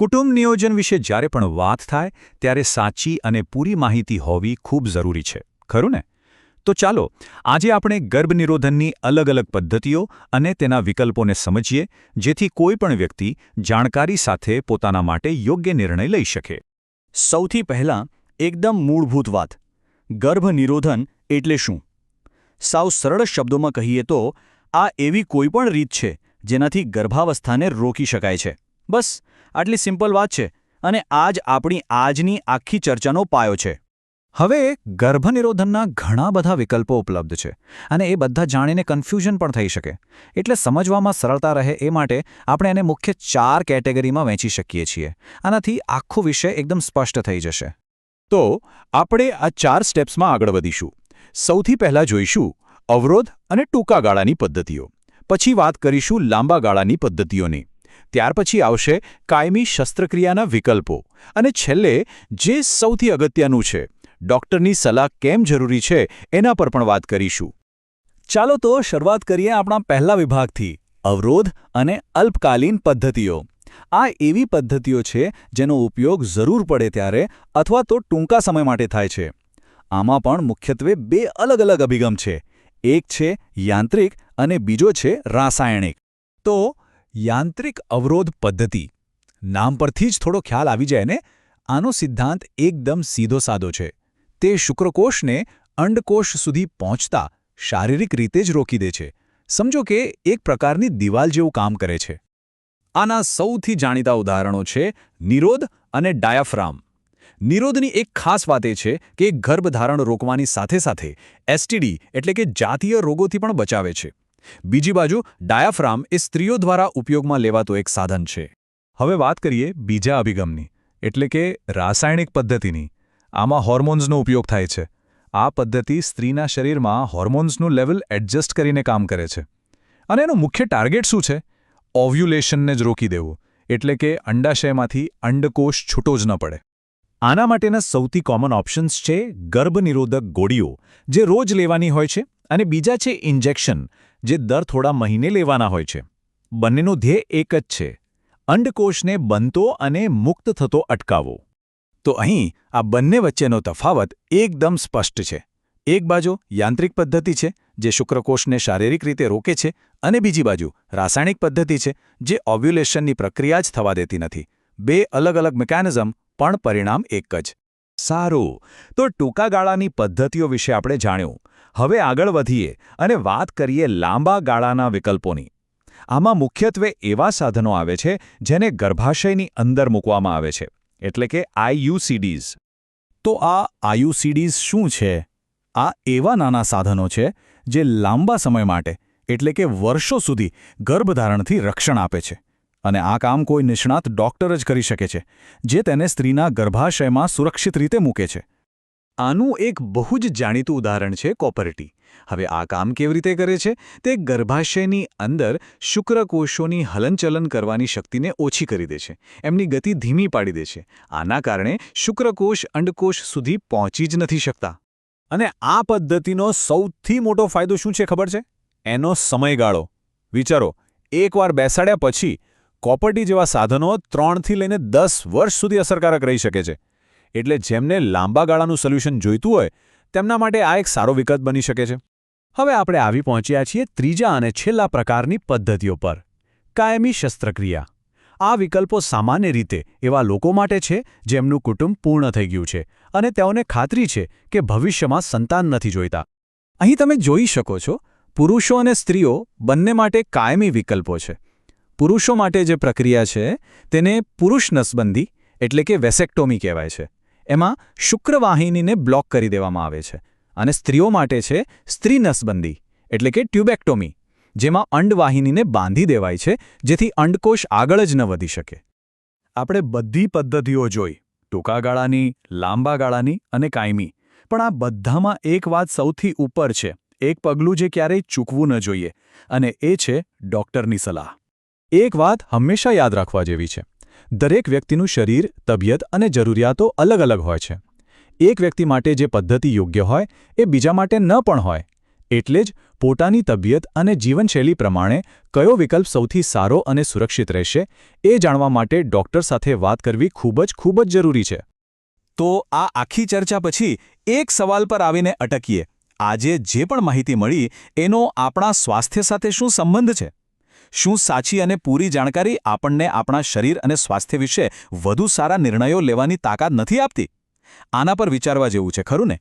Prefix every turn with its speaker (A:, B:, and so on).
A: કુટુંબ નિયોજન વિશે જ્યારે પણ વાત થાય, ત્યારે સાચી અને પૂરી માહિતી હોવી ખૂબ જરૂરી છે. ખરું ને? તો ચાલો, આજે આપણે ગર્ભનિરોધનની અલગ અલગ પદ્ધતિઓ અને તેના વિકલ્પોને સમજીએ, જેથી કોઈ પણ વ્યક્તિ જાણકારી સાથે પોતાના માટે યોગ્ય નિર્ણય લઈ શકે.
B: સૌથી પહેલાં, એકદમ મૂળભૂત વાત. ગર્ભનિરોધન એટલે શું? સાવ સરળ શબ્દોમાં કહીએ તો, આ એવી કોઈપણ રીત છે, જેનાથી ગર્ભાવસ્થાને રોકી શકાય છે. બસ આટલી સિમ્પલ વાત છે અને આ જ આપણી આજની આખી ચર્ચાનો પાયો છે.
A: હવે ગર્ભનિરોધનના ઘણા બધા વિકલ્પો ઉપલબ્ધ છે અને એ બધા જાણીને કન્ફ્યુઝન પણ થઈ શકે. એટલે સમજવામાં સરળતા રહે એ માટે આપણે એને મુખ્ય ચાર કેટેગરીમાં વહેંચી શકીએ છીએ. આનાથી આખો વિષય એકદમ સ્પષ્ટ થઈ જશે.
C: તો આપણે આ ચાર સ્ટેપ્સમાં આગળ વધીશું. સૌથી પહેલાં જોઈશું અવરોધ અને ટૂંકા ગાળાની પદ્ધતિઓ. પછી વાત કરીશું લાંબા ગાળાની પદ્ધતિઓની. ત્યાર પછી આવશે કાયમી શસ્ત્રક્રિયાના વિકલ્પો. અને છેલ્લે, જે સૌથી અગત્યનું છે, ડોક્ટરની સલાહ કેમ જરૂરી છે, એના પર પણ વાત કરીશું.
B: ચાલો તો શરૂઆત કરીએ આપણા પહેલા વિભાગથી, અવરોધ અને અલ્પકાલીન પદ્ધતિઓ. આ એવી પદ્ધતિઓ છે, જેનો ઉપયોગ જરૂર પડે ત્યારે અથવા તો ટૂંકા સમય માટે થાય છે. આમાં પણ મુખ્યત્વે બે અલગ અલગ અભિગમ છે. એક છે યાંત્રિક અને બીજો છે રાસાયણિક.
A: તો યાંત્રિક અવરોધ પદ્ધતિ. નામ પરથી જ થોડો ખ્યાલ આવી જાય ને? આનો સિદ્ધાંત એકદમ સીધો સાદો છે. તે શુક્રકોષને અંડકોષ સુધી પહોંચતા શારીરિક રીતે જ રોકી દે છે. સમજો કે એક પ્રકારની દિવાલ જેવું કામ કરે છે. આના સૌથી જાણીતા ઉદાહરણો છે નિરોધ અને ડાયાફ્રામ. નિરોધની એક ખાસ વાત એ છે કે ગર્ભધારણ રોકવાની સાથે સાથે એસટીડી એટલે કે જાતીય રોગોથી પણ બચાવે છે. બીજી બાજુ, ડાયાફ્રામ એ સ્ત્રીઓ દ્વારા ઉપયોગમાં લેવાતું એક સાધન છે. હવે વાત કરીએ બીજા અભિગમની, એટલે કે રાસાયણિક પદ્ધતિની. આમાં હોર્મોન્સનો ઉપયોગ થાય છે. આ પદ્ધતિ સ્ત્રીના શરીરમાં હોર્મોન્સનું લેવલ એડજસ્ટ કરીને કામ કરે છે. અને એનો મુખ્ય ટાર્ગેટ શું છે? ઓવ્યુલેશનને જ રોકી દેવું, એટલે કે અંડાશયમાંથી અંડકોષ છૂટો જ ન પડે. આના માટેના સૌથી કોમન ઓપ્શન્સ છે ગર્ભનિરોધક ગોળીઓ, જે રોજ લેવાની હોય છે, અને બીજા છે ઇન્જેક્શન જે દર થોડા મહિને લેવાના હોય છે. બંનેનો ધ્યેય એક જ છે. અંડકોષને બનતો અને મુક્ત થતો અટકાવવો. તો અહીં આ બંને વચ્ચેનો તફાવત એકદમ સ્પષ્ટ છે. એક બાજુ યાંત્રિક પદ્ધતિ છે, જે શુક્રકોષને શારીરિક રીતે રોકે છે, અને બીજી બાજુ રાસાયણિક પદ્ધતિ છે, જે ઓવ્યુલેશનની પ્રક્રિયા જ થવા દેતી નથી. બે અલગ અલગ મિકેનિઝમ પણ પરિણામ એક જ. સારું. તો ટૂંકા ગાળાની પદ્ધતિઓ વિશે આપણે જાણ્યું. હવે આગળ વધીએ અને વાત કરીએ લાંબા ગાળાના વિકલ્પોની. આમાં મુખ્યત્વે એવા સાધનો આવે છે જેને ગર્ભાશયની અંદર મૂકવામાં આવે છે, એટલે કે આઈયુસીડીઝ
B: તો આ આયુસીડીઝ શું છે? આ એવા નાના સાધનો છે જે લાંબા સમય માટે, એટલે કે વર્ષો સુધી ગર્ભધારણથી રક્ષણ આપે છે. અને આ કામ કોઈ નિષ્ણાત ડોક્ટર જ કરી શકે છે, જે તેને સ્ત્રીના ગર્ભાશયમાં સુરક્ષિત રીતે મૂકે છે. આનું એક બહુ જ જાણીતું ઉદાહરણ છે કોપરટી હવે આ કામ કેવી રીતે કરે છે? તે ગર્ભાશયની અંદર શુક્રકોષોની હલનચલન કરવાની શક્તિને ઓછી કરી દે છે, એમની ગતિ ધીમી પાડી દે છે, આના કારણે શુક્રકોષ અંડકોષ સુધી પહોંચી જ નથી શકતા. અને આ પદ્ધતિનો સૌથી મોટો ફાયદો શું છે ખબર છે? એનો સમયગાળો. વિચારો, એકવાર બેસાડ્યા પછી કોપર્ટી જેવા સાધનો ત્રણથી લઈને દસ વર્ષ સુધી અસરકારક રહી શકે છે. એટલે જેમને લાંબા ગાળાનું સોલ્યુશન જોઈતું હોય, તેમના માટે આ એક સારો વિકલ્પ બની શકે છે. હવે આપણે આવી પહોંચ્યા છીએ ત્રીજા અને છેલ્લા પ્રકારની પદ્ધતિઓ પર. કાયમી શસ્ત્રક્રિયા. આ વિકલ્પો સામાન્ય રીતે એવા લોકો માટે છે, જેમનું કુટુંબ પૂર્ણ થઈ ગયું છે અને તેઓને ખાતરી છે કે ભવિષ્યમાં સંતાન નથી જોઈતા. અહીં તમે જોઈ શકો છો, પુરુષો અને સ્ત્રીઓ બંને માટે કાયમી વિકલ્પો છે. પુરુષો માટે જે પ્રક્રિયા છે, તેને પુરુષ નસબંધી એટલે કે વેસેક્ટોમી કહેવાય છે. એમાં શુક્રવાહિનીને બ્લોક કરી દેવામાં આવે છે અને સ્ત્રીઓ માટે છે સ્ત્રી નસબંધી એટલે કે ટ્યુબેક્ટોમી, જેમાં અંડવાહિનીને બાંધી દેવાય છે જેથી અંડકોષ આગળ જ ન વધી શકે. આપણે બધી પદ્ધતિઓ જોઈ, ટૂંકા ગાળાની, લાંબા ગાળાની અને કાયમી. પણ આ બધામાં એક વાત સૌથી ઉપર છે, એક પગલું જે ક્યારેય ચૂકવું ન જોઈએ, અને એ છે ડોક્ટરની સલાહ. એક વાત હંમેશા યાદ રાખવા જેવી છે. દરેક વ્યક્તિનું શરીર, તબિયત અને જરૂરિયાતો અલગ અલગ હોય છે. એક વ્યક્તિ માટે જે પદ્ધતિ યોગ્ય હોય, એ બીજા માટે ન પણ હોય. એટલે જ
A: પોતાની તબિયત અને જીવનશૈલી પ્રમાણે કયો વિકલ્પ સૌથી સારો અને સુરક્ષિત રહેશે, એ જાણવા માટે ડૉક્ટર સાથે વાત કરવી ખૂબ જ ખૂબ જ જરૂરી છે.
B: તો આ આખી ચર્ચા પછી એક સવાલ પર આવીને અટકીએ. આજે જે પણ માહિતી મળી, એનો આપણા સ્વાસ્થ્ય સાથે શું સંબંધ છે? શું સાચી અને પૂરી જાણકારી આપણને આપણા શરીર અને સ્વાસ્થ્ય વિશે વધુ સારા નિર્ણયો લેવાની તાકાત નથી આપતી? આના પર વિચારવા જેવું છે, ખરું ને?